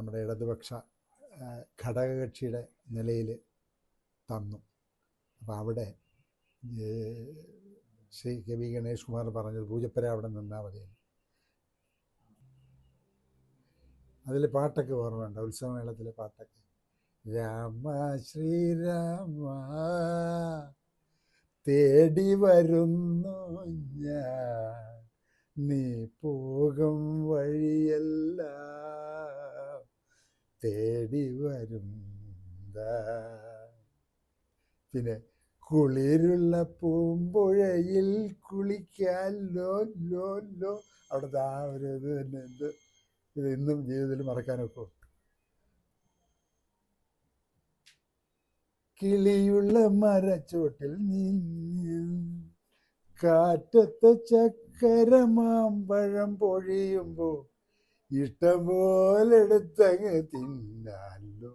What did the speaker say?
നമ്മുടെ ഇടതുപക്ഷ ഘടകകക്ഷിയുടെ നിലയിൽ തന്നു. അപ്പോൾ അവിടെ ശ്രീ കെ വി ഗണേഷ് കുമാർ പറഞ്ഞത് പൂജപ്പര അവിടെ നിന്നാൽ മതി. അതിൽ പാട്ടൊക്കെ ഓർമ്മയുണ്ട് ഉത്സവമേളത്തിലെ പാട്ടൊക്കെ. രാമ ശ്രീരാമ തേടി വരുന്നു ഞാൻ. നീ പോകും വഴിയെല്ലാം തേടി വരും പിന്നെ കുളിരുള്ള പൂമ്പുഴയിൽ കുളിക്കാൻ ലോ ലോ ലോ. അവിടുത്തെ ആ ഒരു ഇത് തന്നെ എന്ത്? ഇത് ഇന്നും ജീവിതത്തിൽ മറക്കാനൊക്കെ കിളിയുള്ള മരച്ചോട്ടിൽ നീ കാറ്റത്തെ ചക്കര മാമ്പഴം പൊഴിയുമ്പോ ഇഷ്ടം പോലെ എടുത്തങ്ങ് തിന്നാലോ.